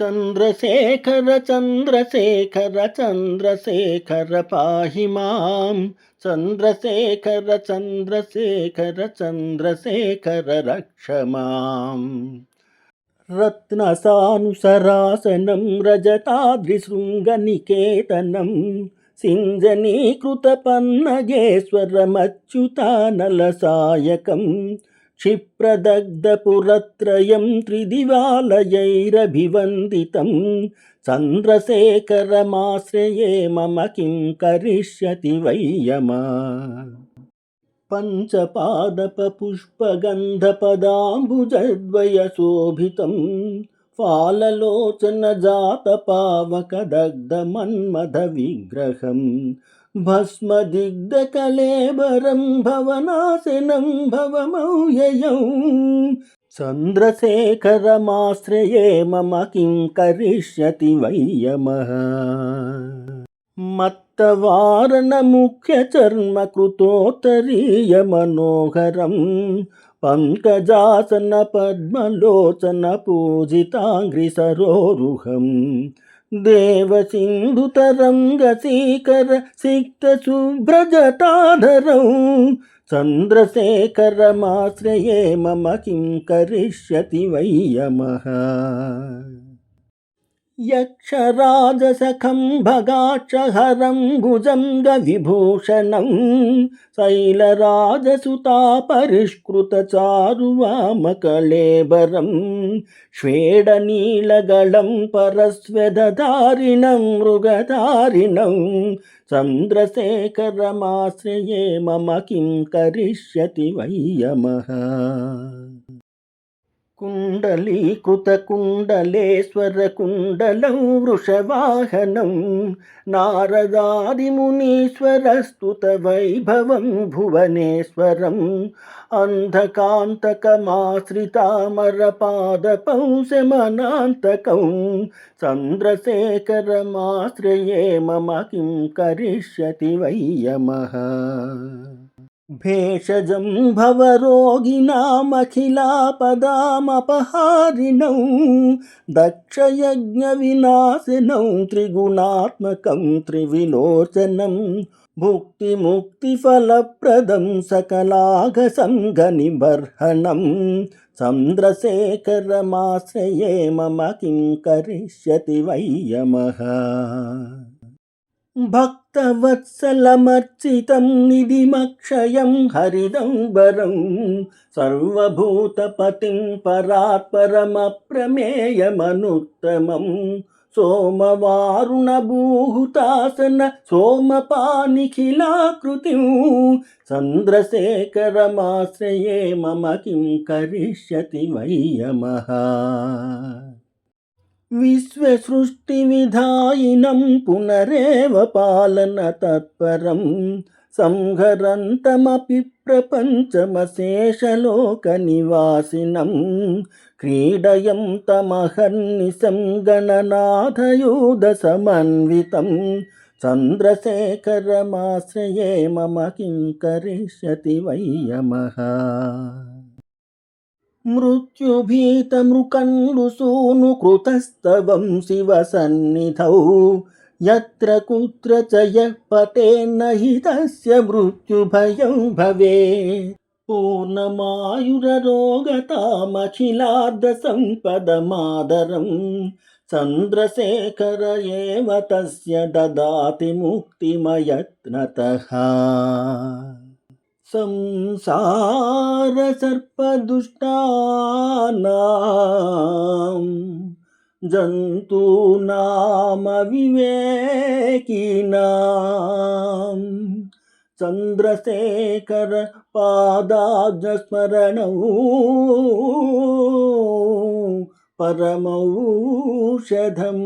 చంద్రశేఖర చంద్రశేఖర చంద్రశేఖర పాహి మాం చంద్రశేఖర చంద్రశేఖర చంద్రశేఖర రక్ష మాం రత్నసానుసరాసనం రజతాద్రిశృంగనికేతనం సింజనీకృతపన్నగేశ్వరమచ్యుతానలసాయకం क्षिप्रदग्धपुरत्रयं त्रिदिवालयैरभिवन्दितं चन्द्रशेखरमाश्रये मम किं करिष्यति वै यमा पञ्चपादपपुष्पगन्धपदाम्बुजद्वयशोभितं फाललोचनजातपावकदग्धमन्मथविग्रहम् भस्मदिग्धकलेबरं भवनाशनं भवमौययौ चन्द्रशेखरमाश्रये मम किं करिष्यति वै यमः मत्तवारणमुख्यचर्मकृतोत्तरीयमनोहरं पङ्कजासनपद्मलोचनपूजिताङ्घ्रिसरोरुहम् దేవసింధుతరంగశీకర సిక్త శుభ్రజటాధరౌ చంద్రశేఖరమాశ్రయే మమ కిం కరిష్యతి వై యక్షరాజసఖం భగాక్షహరం భుజంగ విభూషణం శైలరాజసుతాపరిష్కృతచారువామకళేబరం శ్వేడనీలగళం పరస్వెదధారిణం మృగధారిణం చంద్రశేఖరమాశ్రయే మమ కిం కరిష్యతి వై కుండలీకృతకుండలేశ్వర కుండలం వృషవాహనం. నారదాదిమునీశ్వరస్తుత వైభవం భువనేశ్వరం. అంధకాంతకమాశ్రితామరపాదపం శమనాంతకం చంద్రశేఖరమాశ్రయే మమ కిం కరిష్యతి వై भेषजं भवरोगिणामखिलापदामपहारिणौ दक्षयज्ञविनाशिनौ त्रिगुणात्मकं त्रिविलोचनं भुक्तिमुक्तिफलप्रदं सकलाघसङ्घनिबर्हणं चन्द्रशेखरमाश्रये मम किं करिष्यति वै यमः भक्तवत्सलमर्चितं निधिमक्षयं हरिदम्बरं सर्वभूतपतिं परात्परमप्रमेयमनुत्तमं सोमवारुणभूहुतासन सोमपानिखिलाकृतिं चन्द्रशेखरमाश्रये मम किं करिष्यति वै यमः विश्वसृष्टिविधायिनं पुनरेव पालनतत्परं संहरन्तमपि प्रपञ्चमशेषलोकनिवासिनं क्रीडयं तमहर्निशं गणनाथयोधसमन्वितं चन्द्रशेखरमाश्रये मम किं करिष्यति वै यमः मृत्युभीतमृकण्डुसूनुकृतस्तवं शिवसन्निधौ यत्र कुत्र च यः पतेन्न हि तस्य मृत्युभयं भवेत् पूर्णमायुररोगतामखिलार्धसम्पदमादरं चन्द्रशेखर एव तस्य ददाति मुक्तिमयत्नतः సంసార సర్పదుష్టానా జంతూనామ వివేకినా చంద్రశేఖర పాదాజస్మరణౌ పరమౌషధం